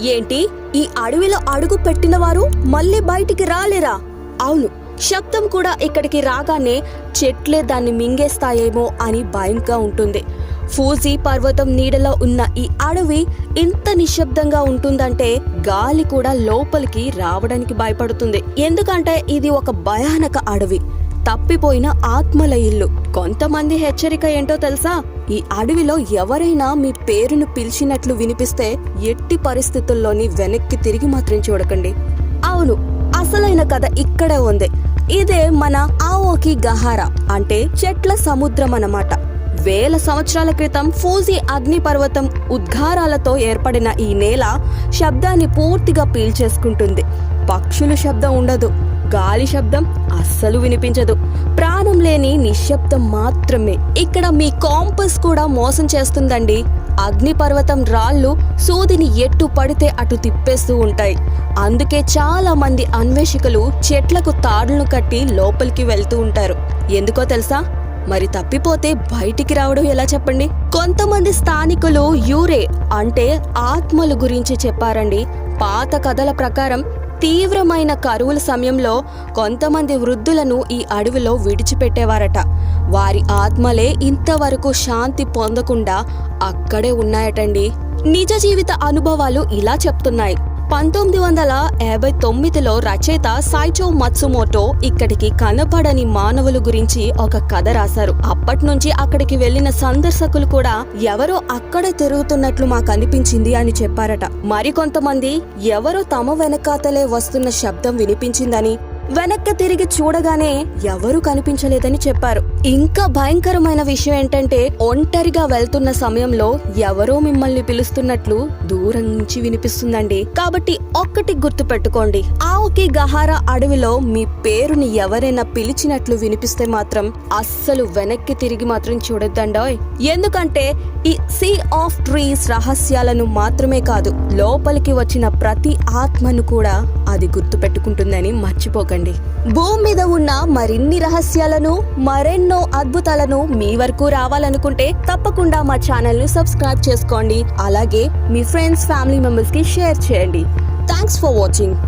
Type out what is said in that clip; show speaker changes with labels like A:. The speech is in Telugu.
A: ఏంటి? ఈ అడవిలో అడుగు పెట్టిన వారు మళ్ళీ బయటికి రాలేరా? అవును శబ్దం కూడా ఇక్కడికి రాగానే చెట్లే దాన్ని మింగేస్తాయేమో అని భయంగా ఉంటుంది. ఫూజీ పర్వతం నీడలో ఉన్న ఈ అడవి ఇంత నిశ్శబ్దంగా ఉంటుందంటే గాలి కూడా లోపలికి రావడానికి భయపడుతుంది. ఎందుకంటే ఇది ఒక భయానక అడవి. తప్పిపోయిన ఆత్మల ఇల్లు. కొంతమంది హెచ్చరిక ఏంటో తెలుసా? ఈ అడవిలో ఎవరైనా మీ పేరును పిలిచినట్లు వినిపిస్తే ఎట్టి పరిస్థితుల్లోని వెనక్కి తిరిగి మాత్రం చూడకండి. అవును అసలైన కథ ఇక్కడే ఉంది. ఇదే మన ఆవోకి గహారా అంటే చెట్ల సముద్రం అన్నమాట. వేల సంవత్సరాల క్రితం ఫూజీ అగ్నిపర్వతం ఉద్గారాలతో ఏర్పడిన ఈ నేల శబ్దాన్ని పూర్తిగా పీల్చేసుకుంటుంది. పక్షుల శబ్దం ఉండదు. గాలి శబ్దం అస్సలు వినిపించదు. ప్రాణం లేని నిశ్శబ్దం మాత్రమే. ఇక్కడ మీ కాంపస్ కూడా మోసం చేస్తుందండి. అగ్నిపర్వతం రాళ్ళు సూదిని ఎట్టు పడితే అటు తిప్పేస్తూ ఉంటాయి. అందుకే చాలా మంది అన్వేషకులు చెట్లకు తాడులను కట్టి లోపలికి వెళ్తూ ఉంటారు. ఎందుకో తెలుసా? మరి తప్పిపోతే బయటికి రావడం ఎలా చెప్పండి? కొంతమంది స్థానికులు యూరే అంటే ఆత్మల గురించి చెప్పారండి. పాత కథల ప్రకారం తీవ్రమైన కరువుల సమయంలో కొంతమంది వృద్ధులను ఈ అడవిలో విడిచిపెట్టేవారట. వారి ఆత్మలే ఇంతవరకు శాంతి పొందకుండా అక్కడే ఉన్నాయటండి. నిజ జీవిత అనుభవాలు ఇలా చెప్తున్నాయి. పంతొమ్మిది వందల యాభై తొమ్మిదిలో రచయిత సైచో మత్సుమోటో ఇక్కడికి కనపడని మానవుల గురించి ఒక కథ రాశారు. అప్పటి నుంచి అక్కడికి వెళ్ళిన సందర్శకులు కూడా ఎవరో అక్కడే తిరుగుతున్నట్లు మాకు అనిపించింది అని చెప్పారట. మరికొంతమంది ఎవరో తమ వెనకాతలే వస్తున్న శబ్దం వినిపించిందని వెనక్కి తిరిగి చూడగానే ఎవరూ కనిపించలేదని చెప్పారు. ఇంకా భయంకరమైన విషయం ఏంటంటే ఒంటరిగా వెళ్తున్న సమయంలో ఎవరో మిమ్మల్ని పిలుస్తున్నట్లు దూరం నుంచి వినిపిస్తుందండి. కాబట్టి ఒక్కటి గుర్తు పెట్టుకోండి ఆవుకి గహారా అడవిలో మీ పేరుని ఎవరైనా పిలిచినట్లు వినిపిస్తే మాత్రం అస్సలు వెనక్కి తిరిగి మాత్రం చూడొద్దండోయ్. ఎందుకంటే ఈ సీ ఆఫ్ ట్రీస్ రహస్యాలను మాత్రమే కాదు లోపలికి వచ్చిన ప్రతి ఆత్మను కూడా అది గుర్తు పెట్టుకుంటుందని మర్చిపోకండి. భూమి మీద ఉన్న మరిన్ని రహస్యాలను మరెన్నో అద్భుతాలను మీ వరకు రావాలనుకుంటే తప్పకుండా మా ఛానల్ను సబ్స్క్రైబ్ చేసుకోండి. అలాగే మీ ఫ్రెండ్స్ ఫ్యామిలీ మెంబర్స్కి షేర్ చేయండి. Thanks for watching.